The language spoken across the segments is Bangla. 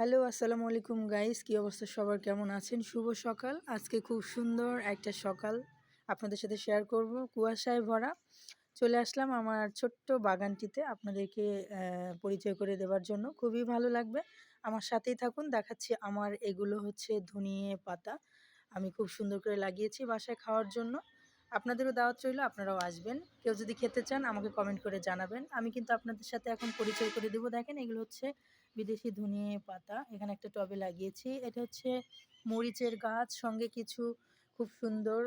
হ্যালো, আসসালামু আলাইকুম গাইস কী অবস্থা? সবার কেমন আছেন? শুভ সকাল। আজকে খুব সুন্দর একটা সকাল আপনাদের সাথে শেয়ার করব। কুয়াশায় ভরা। চলে আসলাম আমার ছোট্ট বাগানটিতে আপনাদেরকে পরিচয় করে দেওয়ার জন্য। খুবই ভালো লাগবে। আমার সাথেই থাকুন। দেখাচ্ছি আমার এগুলো হচ্ছে ধনিয়ে পাতা। আমি খুব সুন্দর করে লাগিয়েছি বাসায় খাওয়ার জন্য। আপনাদেরও দাওয়াত রইল, আপনারাও আসবেন। কেউ যদি খেতে চান, আমাকে কমেন্ট করে জানাবেন। আমি কিন্তু আপনাদের সাথে এখন পরিচয় করে দেবো। দেখেন, এগুলো হচ্ছে বিদেশি ধনিয়ে পাতা। এখানে একটা টবে লাগিয়েছি। এটা হচ্ছে মরিচের গাছ, সঙ্গে কিছু খুব সুন্দর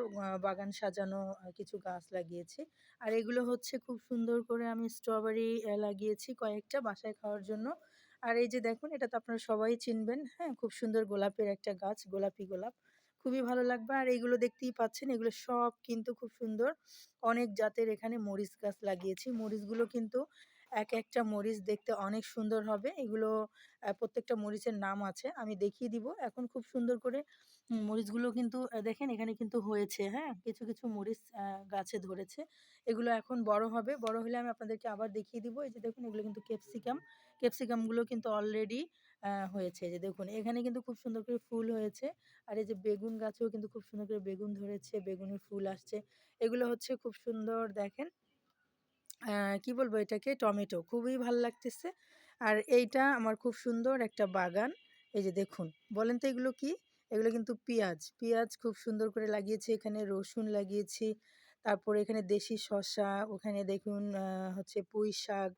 বাগান সাজানো কিছু গাছ লাগিয়েছি। আর এগুলো হচ্ছে খুব সুন্দর করে আমি স্ট্রবেরি লাগিয়েছি কয়েকটা বাসায় খাওয়ার জন্য। আর এই যে দেখুন, এটা তো আপনারা সবাই চিনবেন। হ্যাঁ খুব সুন্দর গোলাপের একটা গাছ, গোলাপি গোলাপ। খুবই ভালো লাগবে। আর এইগুলো দেখতেই পাচ্ছেন, এগুলো সব কিন্তু খুব সুন্দর। অনেক জাতের এখানে মরিচ গাছ লাগিয়েছি। মরিচগুলো কিন্তু এক একটা মরিচ দেখতে অনেক সুন্দর হবে। এগুলো প্রত্যেকটা মরিচের নাম আছে, আমি দেখিয়ে দিব। এখন খুব সুন্দর করে মরিচগুলো কিন্তু দেখেন এখানে কিন্তু হয়েছে হ্যাঁ? কিছু কিছু মরিচ গাছে ধরেছে। এগুলো এখন বড় হবে। বড় হলে আমি আপনাদেরকে আবার দেখিয়ে দিব। এই যে দেখুন, এগুলো কিন্তু ক্যাপসিকাম। ক্যাপসিকামগুলো কিন্তু অলরেডি হয়েছে। যে দেখুন, এখানে কিন্তু খুব সুন্দর করে ফুল হয়েছে। আর এই যে বেগুন গাছেও কিন্তু খুব সুন্দর করে বেগুন ধরেছে, বেগুনের ফুল আসছে। এগুলো হচ্ছে খুব সুন্দর, দেখেন। কি বলব এটাকে? টমেটো। খুবই ভালো লাগতেছে। আর এইটা আমার খুব সুন্দর একটা বাগান। এই যে দেখুন, বলেন তো এগুলো কি? এগুলো কিন্তু পেঁয়াজ। পেঁয়াজ খুব সুন্দর করে লাগিয়েছি, এখানে রসুন লাগিয়েছি। তারপরে এখানে দেশি শসা, ওখানে দেখুন হচ্ছে পুঁই শাক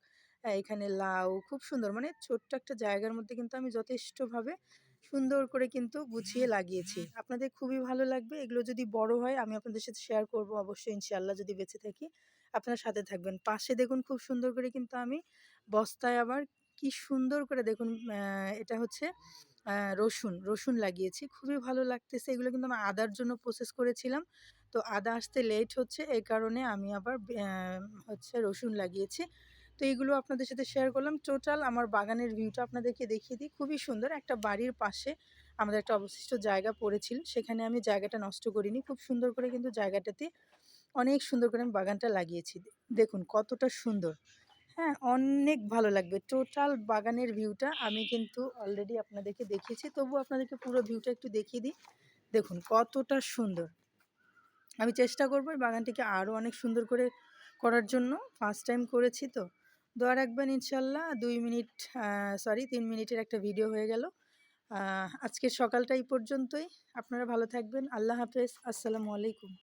এখানে লাউ, খুব সুন্দর। মানে ছোট্ট একটা জায়গার মধ্যে কিন্তু আমি যথেষ্টভাবে সুন্দর করে কিন্তু গুছিয়ে লাগিয়েছি। আপনাদের খুবই ভালো লাগবে। এগুলো যদি বড় হয় আমি আপনাদের সাথে শেয়ার করব অবশ্যই ইনশাআল্লাহ যদি বেঁচে থাকি। আপনার সাথে থাকবেন। পাশে দেখুন খুব সুন্দর করে কিন্তু আমি বস্তায় আবার কি সুন্দর করে দেখুন এটা হচ্ছে রসুন রসুন লাগিয়েছি। খুবই ভালো লাগতেছে। এগুলো কিন্তু আমি আদার জন্য প্রসেস করেছিলাম। তো আদা আসতে লেট হচ্ছে। এই কারণে আমি আবার হচ্ছে রসুন লাগিয়েছি। তো এইগুলো আপনাদের সাথে শেয়ার করলাম। টোটাল আমার বাগানের ভিউটা আপনাদেরকে দেখিয়ে দিই। খুবই সুন্দর। একটা বাড়ির পাশে আমাদের একটা অবশিষ্ট জায়গা পড়েছিল। সেখানে আমি জায়গাটা নষ্ট করিনি। খুব সুন্দর করে কিন্তু জায়গাটাতে অনেক সুন্দর করে আমি বাগানটা লাগিয়েছি। দেখুন কতটা সুন্দর। হ্যাঁ অনেক ভালো লাগবে। টোটাল বাগানের ভিউটা আমি কিন্তু অলরেডি আপনাদেরকে দেখিয়েছি। তবু আপনাদেরকে পুরো ভিউটা একটু দেখিয়ে দিই। দেখুন কতটা সুন্দর। আমি চেষ্টা করব বাগানটিকে আরও অনেক সুন্দর করে করার জন্য। ফার্স্ট টাইম করেছি তো। দোয়া রাখবেন ইনশাল্লাহ দুই মিনিট সরি তিন মিনিটের একটা ভিডিও হয়ে গেল। আজকের সকালটা এই পর্যন্তই। আপনারা ভালো থাকবেন। আল্লাহ হাফেজ। আসসালামু আলাইকুম।